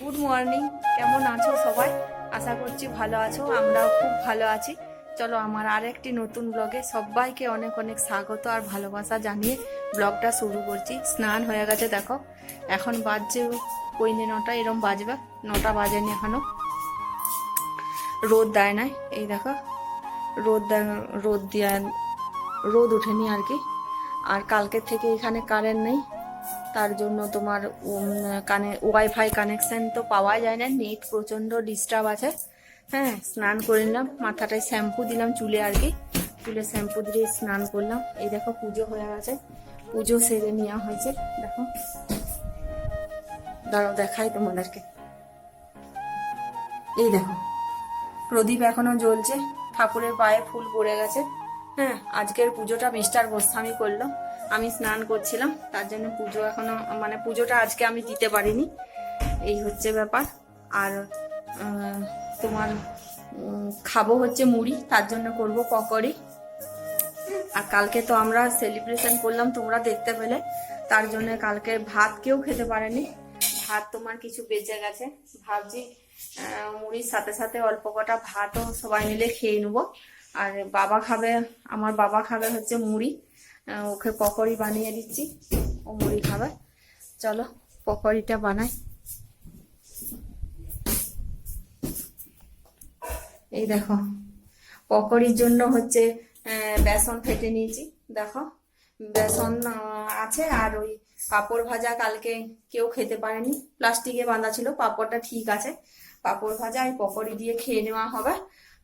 Good morning কেমন আছো সবাই? আশা করছি ভালো আছো, আমরাও খুব ভালো আছি। চলো আমার আর একটি নতুন ব্লগে সবাইকে অনেক অনেক স্বাগত আর ভালোবাসা জানিয়ে ব্লগটা শুরু করছি। স্নান হয়ে গেছে, দেখো। এখন বাজছে পইনে নটা, এরম বাজবে। নটা বাজেনি এখনও। রোদ দেয় নাই। এই দেখো, রোদ রোদ দিয়া, রোদ ওঠেনি আর কি। আর কালকের থেকে এখানে কারেন্ট নেই। তার জন্য তোমার কানে ওয়াইফাই কানেকশান তো পাওয়া যায় না, নেট প্রচণ্ড ডিস্টার্ব আছে। হ্যাঁ স্নান করে নিলাম, মাথাটায় শ্যাম্পু দিলাম চুলে আর কি। চুলে শ্যাম্পু দিয়ে স্নান করলাম। এই দেখো পুজো হয়ে গেছে। পুজো সেরে নেওয়া হয়েছে, দেখো। দাঁড়াও, দেখাই তোমাদেরকে। এই দেখো, প্রদীপ এখনও জ্বলছে, ঠাকুরের পায়ে ফুল পড়ে গেছে। হ্যাঁ আজকের পুজোটা মিস্টার গোস্বামী করল। আমি স্নান করছিলাম, তার জন্য পুজো এখনও মানে পুজোটা আজকে আমি দিতে পারিনি। এই হচ্ছে ব্যাপার। আর তোমার খাব হচ্ছে মুড়ি, তার জন্য করব পকোড়ি। আর কালকে তো আমরা সেলিব্রেশন করলাম, তোমরা দেখতে পেলে। তার জন্য কালকে ভাত কেউ খেতে পারেনি। ভাত তোমার কিছু বেঁচে গেছে। ভাবছি মুড়ির সাথে সাথে অল্প কটা ভাতও সবাই মিলে খেয়ে নেব। আর বাবা খাবে, আমার বাবা খাবে হচ্ছে মুড়ি। ওকে পকোড়ি বানিয়ে দিচ্ছি, ও মুড়ি খাবে। চলো, পকোড়িটা বানাই। এই দেখো, পকোড়ির জন্য হচ্ছে বেসন ফেটে নিয়েছি, দেখো। বেসন আছে, আর ওই পাপড় ভাজা কালকে কেউ খেতে পারেনি। প্লাস্টিকে বাঁধা ছিল, পাঁপড়টা ঠিক আছে। পাপড় ভাজা, এই পকোড়ি দিয়ে খেয়ে নেওয়া হবে,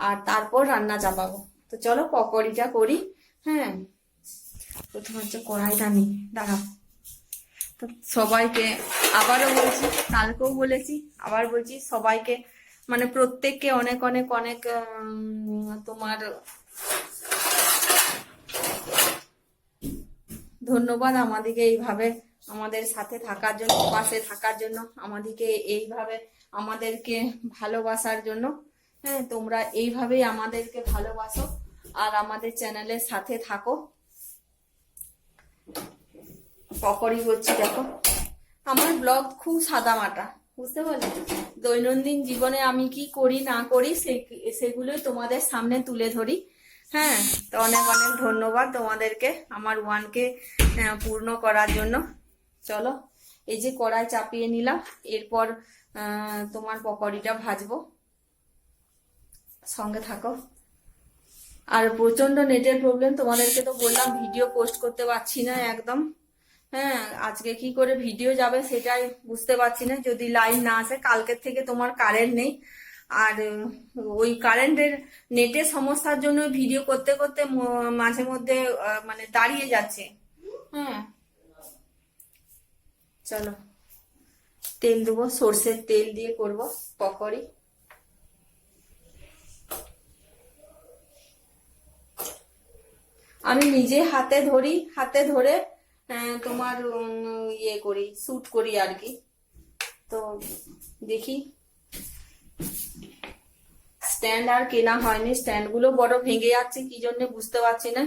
আর তারপর রান্না চাপাবো। তো চলো, পকোড়িটা করি হ্যাঁ। প্রথমে হচ্ছে কড়াইটা নিই দাঁড়াও। তো সবাইকে আবারও বলছি, কালকেও বলেছি, আবার বলছি সবাইকে মানে প্রত্যেককে অনেক অনেক অনেক তোমার ধন্যবাদ আমাদেরকে এইভাবে আমাদের সাথে থাকার জন্য, পাশে থাকার জন্য, আমাদেরকে এইভাবে আমাদেরকে ভালোবাসার জন্য। হ্যাঁ তোমরা এইভাবেই আমাদেরকে ভালোবাসো আর আমাদের চ্যানেলের সাথে থাকো। পকড়ি করছি দেখো। আমার ব্লগ খুব সাদামাটা বুঝতে পারলে? দৈনন্দিন জীবনে আমি কি করি, না করি, সে- সেগুলোই তোমাদের সামনে তুলে ধরি। হ্যাঁ তো অনেক অনেক ধন্যবাদ তোমাদেরকে, আমার ওয়ানকে পূর্ণ করার জন্য। চলো, এই যে কড়াই চাপিয়ে নিলাম, এরপর তোমার পকোড়িটা ভাজবো। সঙ্গে থাকো। আর প্রচণ্ড নেটের প্রবলেম তোমাদেরকে তো বললাম ভিডিও পোস্ট করতে পারছি না একদম। হ্যাঁ আজকে কি করে ভিডিও যাবে সেটাই বুঝতে পারছি না। যদি লাইন না আসে, কালকের থেকে তোমার কারেন্ট নেই। আর ওই কারেন্টের নেটের সমস্যার জন্য ভিডিও করতে করতে মাঝে মধ্যে মানে দাঁড়িয়ে যাচ্ছে। হ্যাঁ। চলো, তেল দেবো, সর্ষের তেল দিয়ে করব, পকোড়ি। আমি নিজে হাতে ধরি, হাতে ধরে তোমার ইয়ে করি শুট করি আর কি। তো দেখি। স্ট্যান্ড আর কেনা হয়নি। স্ট্যান্ডগুলো বড় ভেঙে যাচ্ছে, কি জন্য বুঝতে পারছি না।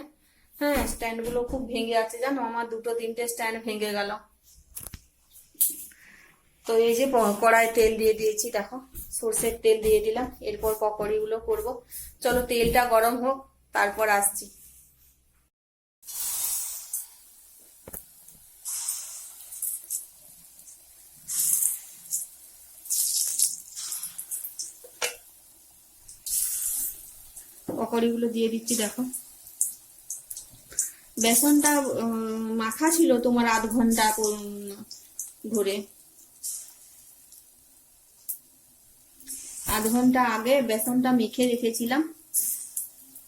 হ্যাঁ স্ট্যান্ডগুলো খুব ভেঙে যাচ্ছে, জানো? আমার দুটো তিনটে স্ট্যান্ড ভেঙে গেল। তো এই যে কড়াই তেল দিয়ে দিয়েছি, দেখো। সর্ষের তেল দিয়ে দিলাম। এরপর পকোড়ি গুলো করব। চলো তেলটা গরম হোক, তারপর আসছি। পকোড়িগুলো দিয়ে দিচ্ছি, দেখো। বেসনটা মাখা ছিল তোমার আধ ঘণ্টা ধরে। আধ ঘণ্টা আগে বেসনটা মেখে রেখেছিলাম।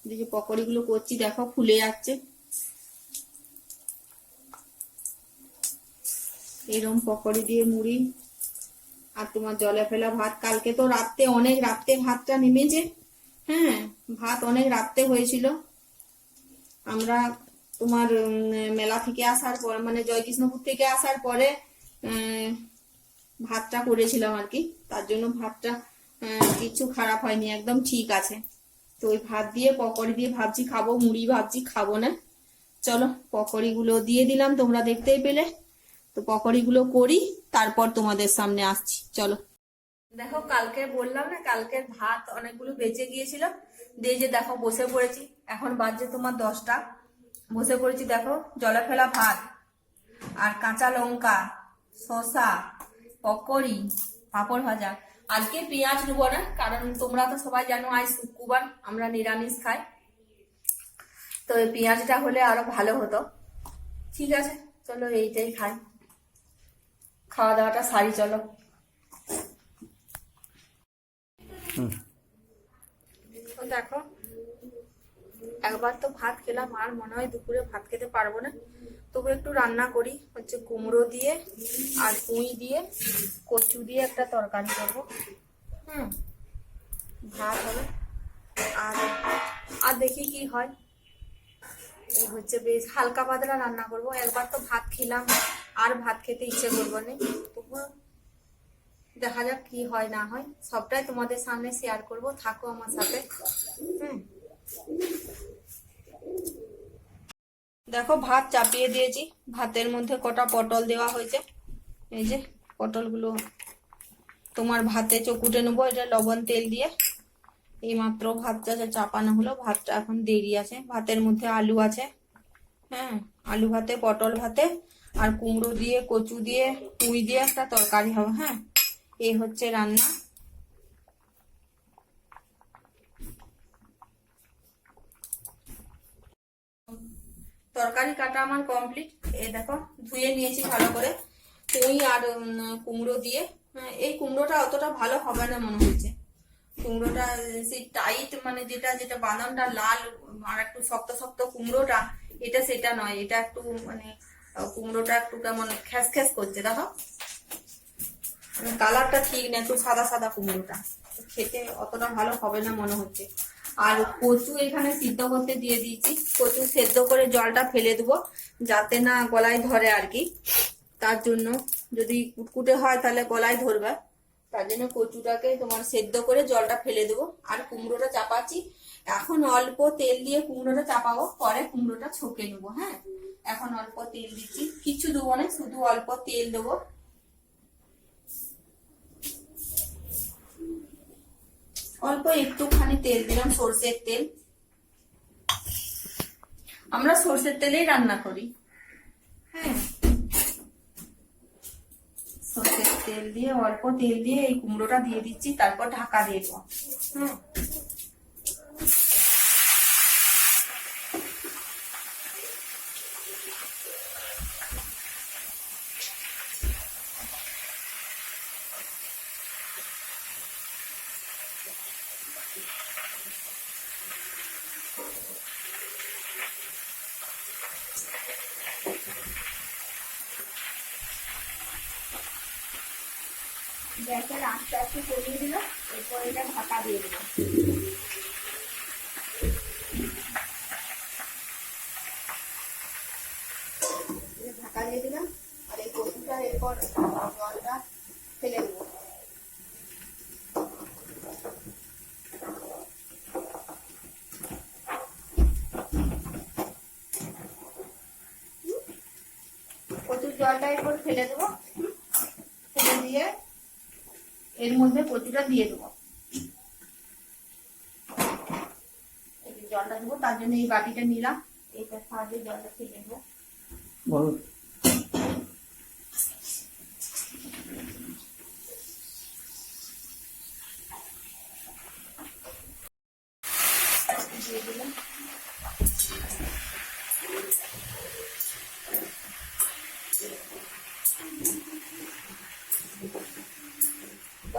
যে পকোড়িগুলো করছি, দেখো, ফুলে যাচ্ছে। এরম পকোড়ি দিয়ে মুড়ি। আর তোমার জলে ফেলা ভাত। কালকে তো রাত্রে, অনেক রাত্রে ভাতটা নেমেছে। হ্যাঁ ভাত অনেক রাত্রে হয়েছিল। আমরা তোমার মেলা থেকে আসার পর মানে জয়কৃষ্ণপুর থেকে আসার পরে ভাতটা করেছিলাম আর কি। তার জন্য ভাতটা কিছু খারাপ হয়নি, একদম ঠিক আছে। তো ওই ভাত দিয়ে, পকোড়ি দিয়ে ভাবছি খাব, মুড়ি ভাবছি খাব না। চলো পকোড়ি গুলো দিয়ে দিলাম, তোমরা দেখতেই পেলে। তো পকোড়ি গুলো করি, তারপর তোমাদের সামনে আসছি। চলো। দেখো, কালকে বললাম না, কালকের ভাত অনেকগুলো বেঁচে গিয়েছিল। দিয়ে যে দেখো, বসে পড়েছি। এখন বাজছে তোমার দশটা। বসে পড়েছি, দেখো জলে ফেলা ভাত আর কাঁচা লঙ্কা, শসা, পকোড়ি, পাঁপড় ভাজা। আজকে পেঁয়াজ নেব না, কারণ তোমরা তো সবাই জানো, আজ শুক্রবার, আমরা নিরামিষ খাই। তো পেঁয়াজটা হলে আরও ভালো হতো। ঠিক আছে, চলো এইটাই খাই। খাওয়া দাওয়াটা সারি, চলো তো দেখো। একবার তো ভাত খেলাম, আর মনে হয় দুপুরে ভাত খেতে পারব না। তবু একটু রান্না করি, হচ্ছে কুমড়ো দিয়ে আর পুঁই দিয়ে, কচু দিয়ে একটা তরকারি করব। হুম, ভাত হবে। আর আর দেখি কি হয়। এই হচ্ছে বেশ হালকা পাতলা রান্না করব। একবার তো ভাত খেলাম, আর ভাত খেতে ইচ্ছে করব না। তবু দেখা যাক কি হয়, না হয়। সবটাই তোমাদের সামনে শেয়ার করব। থাকো আমার সাথে। হুম। দেখো, ভাত চাপিয়ে দিয়েছি। ভাতের মধ্যে কটা পটল দেওয়া হয়েছে। এই যে, পটলগুলো তোমার ভাতে চকুটে নেব। এটা লবণ তেল দিয়ে। এই মাত্র ভাতটা চাপানো হলো, ভাতটা এখন দেরি আছে। ভাতের মধ্যে আলু আছে। হ্যাঁ আলু ভাতে, পটল ভাতে, আর কুমড়ো দিয়ে, কচু দিয়ে, পুঁই দিয়ে একটা তরকারি হবে। হ্যাঁ এই হচ্ছে রান্না। তরকারি কাটা আমার কমপ্লিট এই দেখো, ধুয়ে নিয়েছি ভালো করে। পুঁই আর কুমড়ো দিয়ে। এই কুমড়োটা অতটা ভালো হবে না মনে হচ্ছে। কুমড়োটা সেই টাইট মানে যেটা যেটা বাদামটা লাল আর একটু শক্ত শক্ত কুমড়োটা, এটা সেটা নয়। এটা একটু মানে কুমড়োটা একটু কেমন খ্যাস খ্যাস করছে, দেখো। কালারটা ঠিক না একটু সাদা সাদা কুমড়োটা। খেতে অতটা ভালো হবে না মনে হচ্ছে। আর কচু এখানে সিদ্ধ করতে দিয়ে দিয়েছি। কচু সেদ্ধ করে জলটা ফেলে দেবো, যাতে না গলায় ধরে আর কি। তার জন্য যদি কুটকুটে হয় তাহলে গলায় ধরবে। তার জন্য কচুটাকে তোমার সেদ্ধ করে জলটা ফেলে দেবো। আর কুমড়োটা চাপাচ্ছি। এখন অল্প তেল দিয়ে কুমড়োটা চাপাবো, পরে কুমড়োটা ছকে নেব হ্যাঁ? এখন অল্প তেল দিচ্ছি। কিছু দেবো না, শুধু অল্প তেল দেবো। অল্প একটুখানি তেল দিলাম সর্ষের তেল। আমরা সর্ষের তেলেই রান্না করি। হ্যাঁ। সর্ষের তেল দিয়ে অল্প তেল দিয়ে এই কুমড়োটা দিয়ে দিচ্ছি তারপর ঢাকা দিয়ে দেবো। হ্যাঁ গ্যাসের আস্তে আস্তে কমিয়ে দিল, এরপর এটা ঢাকা দিয়ে দিল। ঢাকা দিয়ে দিলাম, আর এই কচুটা এরপর জলটা ফেলে দেবো কচুর জলটা এরপর ফেলে দেবো। ফেলে দিয়ে এর মধ্যে কচুটা দিয়ে দেবো। জলটা দেবো তার জন্য এই বাটিটা নিলাম। এইটার সাহায্যে জলটা ফেলে দেবো। দিয়ে দিলাম।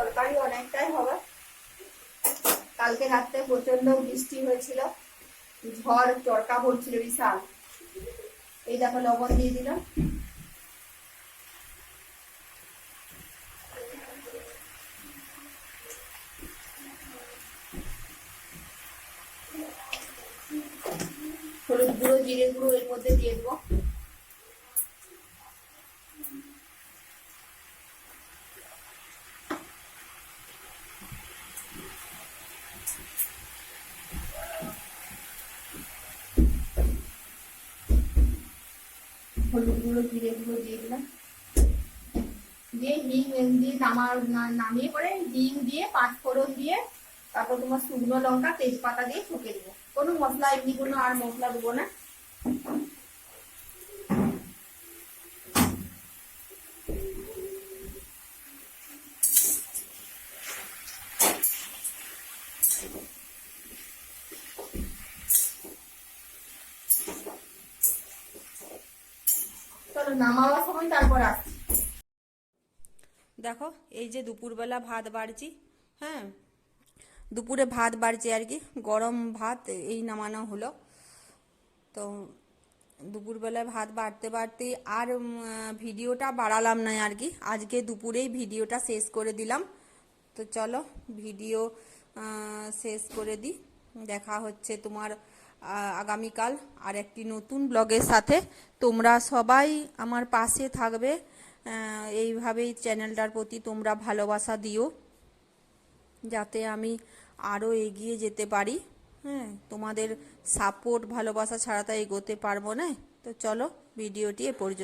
তরকারি অনেকটাই হবে। কালকে রাত্রে প্রচণ্ড বৃষ্টি হয়েছিল। ঝড়, চরকা পড়ছিল বিশাল। এই দেখো লবণ দিয়ে দিলাম হলুদ গুঁড়ো, জিরে গুঁড়ো এর মধ্যে দিয়ে দেবো। হলুদ গুঁড়ো, জিরে গুঁড়ো দিয়ে দিলাম। দিয়ে হিং দিয়ে নামার নামিয়ে পরে হিং দিয়ে পাঁচফোড়ন দিয়ে তারপর তোমার শুকনো লঙ্কা, তেজপাতা দিয়ে ঠুকে দিব। কোনো মশলা, এমনি কোনো আর মশলা দেবো না চলো নামাবার সময় তারপর আসছি দেখো, এই যে দুপুরবেলা ভাত বাড়ছি হ্যাঁ? দুপুরে ভাত বাড়ছি আর কি, গরম ভাত এই নামানো হলো। তো দুপুরবেলায় ভাত বাড়তে বাড়তে আর ভিডিওটা বাড়ালাম না আর কি, আজকে দুপুরেই ভিডিওটা শেষ করে দিলাম। তো চলো, ভিডিও শেষ করে দিই। দেখা হচ্ছে তোমার আগামীকাল আর একটি নতুন ব্লগের সাথে। তোমরা সবাই আমার পাশে থাকবে। এইভাবেই চ্যানেলটার প্রতি তোমরা ভালোবাসা দিও, যাতে আমি আরও এগিয়ে যেতে পারি। হ্যাঁ তোমাদের সাপোর্ট ভালোবাসা ছাড়া তো এগোতে পারব না। তো চলো ভিডিওটি এ পর্যন্ত